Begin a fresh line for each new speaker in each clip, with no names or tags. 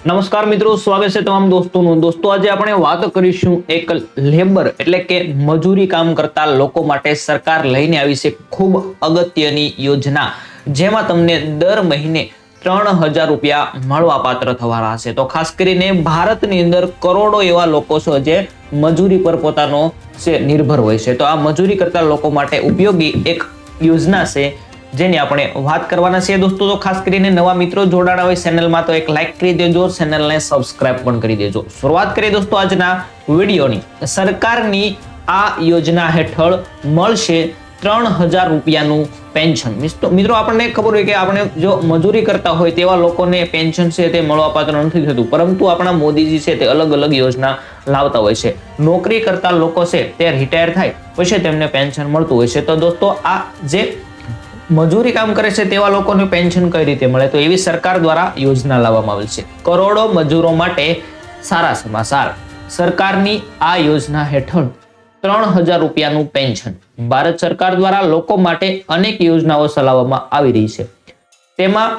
નમસ્કાર મિત્રો, સ્વાગત છે તમામ દોસ્તોનું. દોસ્તો, આજે આપણે વાત કરીશું એક લેબર એટલે કે મજૂરી કામ કરતા લોકો માટે સરકાર લઈને આવી છે ખૂબ અગત્યની યોજના, જેમાં તમને દર મહિને ત્રણ હજાર રૂપિયા મળવા પાત્ર થવાના છે. તો ખાસ કરીને ભારતની અંદર કરોડો એવા લોકો છે જે મજૂરી પર પોતાનો છે, નિર્ભર હોય છે. તો આ મજૂરી કરતા લોકો માટે ઉપયોગી એક યોજના છે જેની આપણે વાત કરવાના છીએ દોસ્તો, તો ખાસ કરીને નવા મિત્રો જોડાણા હોય ચેનલમાં, તો એક લાઈક કરી દેજો, ચેનલને સબસ્ક્રાઇબ પણ કરી દેજો. શરૂઆત કરીએ દોસ્તો આજના વિડીયોની. સરકારની આ યોજના હેઠળ મળશે ત્રણ હજાર રૂપિયાનું પેન્શન. મિત્રો, આપણને ખબર હોય કે આપણે જો મજૂરી કરતા હોય તેવા લોકોને પેન્શન છે તે મળવાપાત્ર નથી થતું. પરંતુ આપણા મોદીજી છે તે અલગ અલગ યોજના લાવતા હોય છે. નોકરી કરતા લોકો છે તે રિટાયર થાય, પછી તેમને પેન્શન મળતું હોય છે. તો દોસ્તો, આ જે મજૂરી કામ કરે છે તેવા લોકોને પેન્શન કઈ રીતે મળે? તો એવી સરકાર દ્વારા યોજના લાવવામાં આવેલ છે. કરોડો મજૂરો માટે સારા સમાચાર. સરકારની આ યોજના હેઠળ ત્રણ હજાર રૂપિયાનું પેન્શન ભારત સરકાર દ્વારા લોકો માટે અનેક યોજનાઓ ચલાવવામાં આવી રહી છે. તેમાં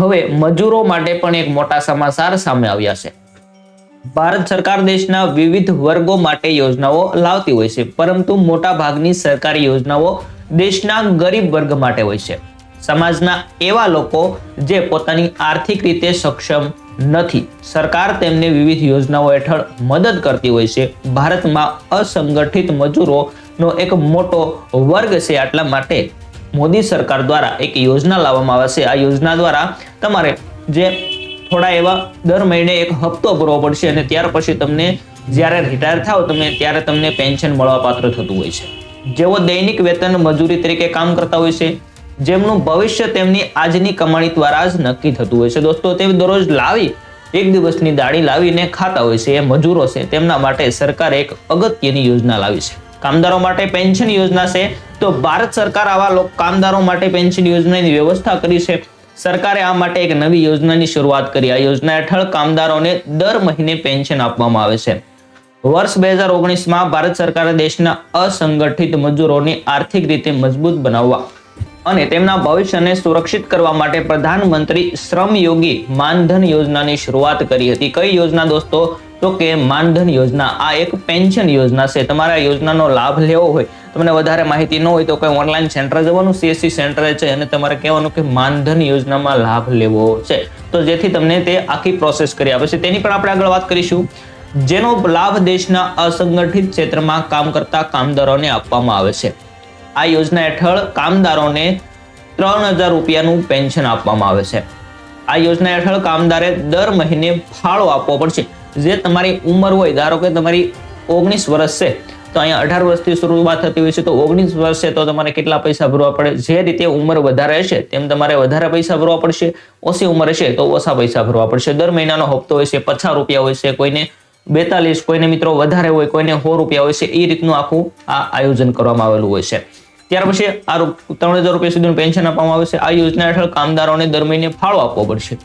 હવે મજૂરો માટે પણ એક મોટા સમાચાર સામે આવ્યા છે. ભારત સરકાર દેશના વિવિધ વર્ગો માટે યોજનાઓ લાવતી હોય છે, પરંતુ મોટા ભાગની સરકારી યોજનાઓ દેશના ગરીબ વર્ગ માટે હોય છે. સમાજના એવા લોકો જે પોતાની આર્થિક રીતે સક્ષમ નથી. સરકાર તેમને વિવિધ યોજનાઓ હેઠળ મદદ કરતી હોય છે. ભારતમાં અસંગઠિત મજૂરોનો એક મોટો વર્ગ છે આટલા માટે મોદી સરકાર દ્વારા એક યોજના લાવવામાં આવે છે. આ યોજના દ્વારા તમારે જે થોડા એવા દર મહિને એક હપ્તો ભરવો પડશે અને ત્યાર પછી તમને જ્યારે રિટાયર થાવ તમે ત્યારે તમને પેન્શન મળવા પાત્ર થતું હોય છે. જેઓ દૈનિક વેતન મજૂરી તરીકે કામ કરતા હોય છે, જેમનું ભવિષ્ય તેમની આજની કમાણી દ્વારા જ નક્કી થતું હોય છે. દોસ્તો તે દરરોજ લાવી, એક દિવસની દાડી લાવીને ખાતા હોય છે. એ મજૂરો છે, તેમના માટે સરકારે એક અગત્યની યોજના લાવી છે. કામદારો માટે પેન્શન યોજના છે. તો ભારત સરકાર આવા કામદારો માટે પેન્શન યોજનાની વ્યવસ્થા કરી છે. સરકારે આ માટે એક નવી યોજનાની શરૂઆત કરી. આ યોજના હેઠળ કામદારોને દર મહિને પેન્શન આપવામાં આવે છે. વર્ષ બે હજાર ઓગણીસમાં ભારત સરકારે દેશના અસંગઠિત મજૂરોને આર્થિક રીતે મજબૂત બનાવવા અને તેમના ભવિષ્યને સુરક્ષિત કરવા માટે પ્રધાનમંત્રી શ્રમ યોગી માનધન યોજનાની શરૂઆત કરી હતી. કઈ યોજના દોસ્તો? તો કે માનધન યોજના. આ એક પેન્શન યોજના છે. તમારે યોજનાનો લાભ લેવો હોય, તમને વધારે માહિતી ન હોય તો કોઈ ઓનલાઈન સેન્ટર જવાનું સીએસસી સેન્ટરે છે અને તમારે કહેવાનું કે માનધન યોજનામાં લાભ લેવો છે. તો જેથી તમને તે આખી પ્રોસેસ કરી આપે છે. તેની પણ આપણે આગળ વાત કરીશું. જેનો લાભ દેશના અસંગઠિત ક્ષેત્રમાં કામ કરતા કામદારોને આપવામાં આવે છે. આ યોજના હેઠળ કામદારોને ત્રણ હજાર રૂપિયાનું પેન્શન આપવામાં આવે છે. આ યોજના હેઠળ કામદારે દર મહિને ફાળો આપવો પડશે. જે તમારી ઉંમર હોય, ધારો કે તમારી ઓગણીસ વર્ષ છે, તો અહીંયા અઢાર વર્ષથી શરૂઆત થતી હોય છે, તો ઓગણીસ વર્ષ તો તમારે કેટલા પૈસા ભરવા પડે? જે રીતે ઉંમર વધારે હશે તેમ તમારે વધારે પૈસા ભરવા પડશે. ઓછી ઉંમર હશે તો ઓછા પૈસા ભરવા પડશે. દર મહિનાનો હપ્તો હોય છે, પચાસ રૂપિયા હોય છે, કોઈને બેતાલીસ, કોઈને મિત્રો વધારે હોય, કોઈને સો રૂપિયા હોય છે, એ રીતનું આખું આ આયોજન કરવામાં આવેલું હોય છે. ત્યાર પછી આ ત્રણ હજાર રૂપિયા સુધીનું પેન્શન આપવામાં આવે છે. આ યોજના હેઠળ કામદારોને દર મહિને ફાળો આપવો પડશે.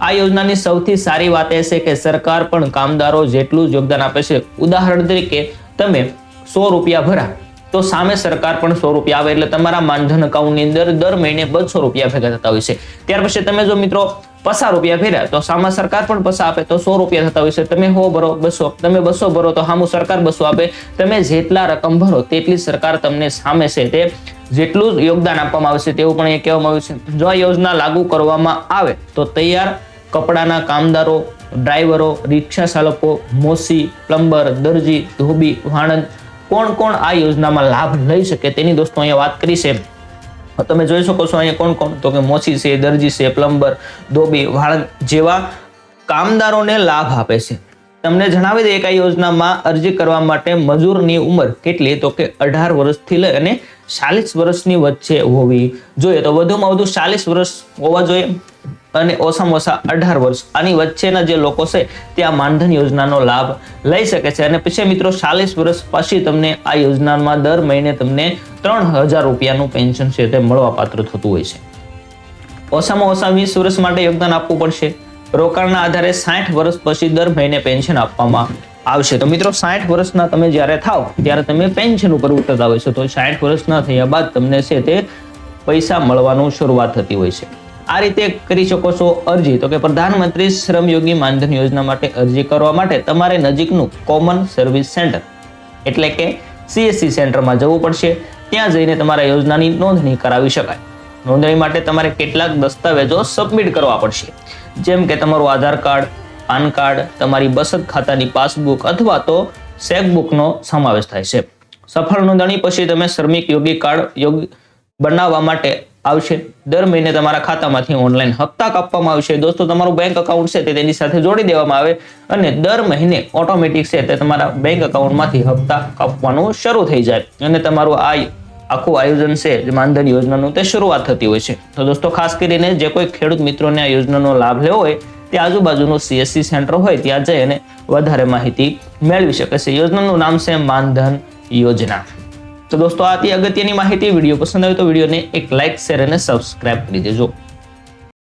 આ યોજનાની સૌથી સારી વાત એ છે કે સરકાર પણ કામદારો જેટલું જ યોગદાન આપે છે, ઉદાહરણ તરીકે તમે સો રૂપિયા ભરા, તો સામે સરકાર પણ સો રૂપિયા આવે, એટલે તમારા માનધન અકાઉન્ટની અંદર દર મહિને બસો રૂપિયા ભેગા થતા હોય છે. ત્યાર પછી તમે જો મિત્રો પચાસ રૂપિયા ભર્યા, તો સામા સરકાર પણ પસા આપે તો સો રૂપિયા થતા હોય છે. તમે હો ભરો, બસો, તમે બસો ભરો તો સામું સરકાર બસો આપે. તમે જેટલા રકમ ભરો તેટલી સરકાર તમને સામે છે તે જેટલું યોગદાન આપવામાં આવે છે તેવું પણ એ કહેવામાં આવ્યું છે. જો આ યોજના લાગુ કરવામાં આવે તો તૈયાર કપડાના કામદારો, ડ્રાઈવરો, રિક્ષા ચાલકો, મોસી, પ્લમ્બર, દરજી, ધોબી વાણંદ કોણ કોણ આ યોજનામાં લાભ લઈ શકે તેની દોસ્તો અહીંયા વાત કરી છે. તમે જોઈ શકો છો અહીંયા કોણ કોણ? તો કે મોચી છે, દરજી છે, પ્લમ્બર, ધોબી, વાળંદ જેવા કામદારોને લાભ આપે છે. તમને જણાવી દઈએ કે આ યોજનામાં અરજી કરવા માટે મજૂરની ઉંમર કેટલી? તો કે અઢાર વર્ષથી લઈ અને ચાલીસ વર્ષની વચ્ચે હોવી જોઈએ. તો વધુમાં વધુ ચાલીસ વર્ષ હોવા જોઈએ. અને ઓછામાં ઓછા અઢાર વર્ષ. આની વચ્ચેના જે લોકો છે, તે આ માનધન યોજનાનો લાભ લઈ શકે છે. અને પછી મિત્રો, ચાલીસ વર્ષ પછી તમને આ યોજનામાં દર મહિને તમને ત્રણ હજાર રૂપિયાનું પેન્શન છે તે મળવા પાત્ર થતું હોય છે. ઓછામાં ઓછા વીસ વર્ષ માટે યોગદાન આપવું પડશે. રોકાણના આધારે સાઠ વર્ષ પછી દર મહિને પેન્શન આપવામાં આવશે. તો મિત્રો, સાઠ વર્ષના તમે જ્યારે થાવ, ત્યારે તમે પેન્શન ઉપર ઉતરતા હોય છો. તો સાઠ વર્ષના થયા બાદ તમને છે તે પૈસા મળવાનું શરૂઆત થતી હોય છે. આ રીતે કરી શકો છો અરજી. તો કે પ્રધાનમંત્રી શ્રમયોગી માનધન યોજના માટે અરજી કરવા માટે તમારે નજીકનું કોમન સર્વિસ સેન્ટર, એટલે કે સીએસસી સેન્ટરમાં જવું પડશે. ત્યાં જઈને તમારા યોજનાની નોંધણી કરાવી શકાય. નોંધણી માટે તમારે કેટલાક દસ્તાવેજો સબમિટ કરવા પડશે. જેમ કે તમારું આધાર કાર્ડ, પાન કાર્ડ, તમારી બચત ખાતાની પાસબુક અથવા તો ચેકબુકનો સમાવેશ થાય છે. સફળ નોંધણી પછી તમે શ્રમિક યોગી કાર્ડ યોગ બનાવવા માટે આવશે. દર મહિને તમારા ખાતામાંથી ઓનલાઈન હપ્તા કાપવામાં આવશે. દોસ્તો, તમારું બેંક અકાઉન્ટ છે તે તેની સાથે જોડી દેવામાં આવે અને દર મહિને ઓટોમેટિક છે તે તમારા બેંક અકાઉન્ટમાંથી હપ્તા કાપવાનું શરૂ થઈ જાય. અને તમારું આ આખું આયોજન છે, જે માનધન યોજનાનું, તે શરૂઆત થતી હોય છે. તો દોસ્તો, ખાસ કરીને જે કોઈ ખેડૂત મિત્રોને આ યોજનાનો લાભ લેવો હોય, તે આજુબાજુનું સીએસસી સેન્ટર હોય, ત્યાં જઈ અને વધારે માહિતી મેળવી શકે છે. યોજનાનું નામ છે માનધન યોજના. તો દોસ્તો, આ હતી અગત્યની માહિતી. વીડિયો પસંદ આવે તો વિડીયોને એક લાઇક શેર અને સબસ્ક્રાઇબ કરી દેજો.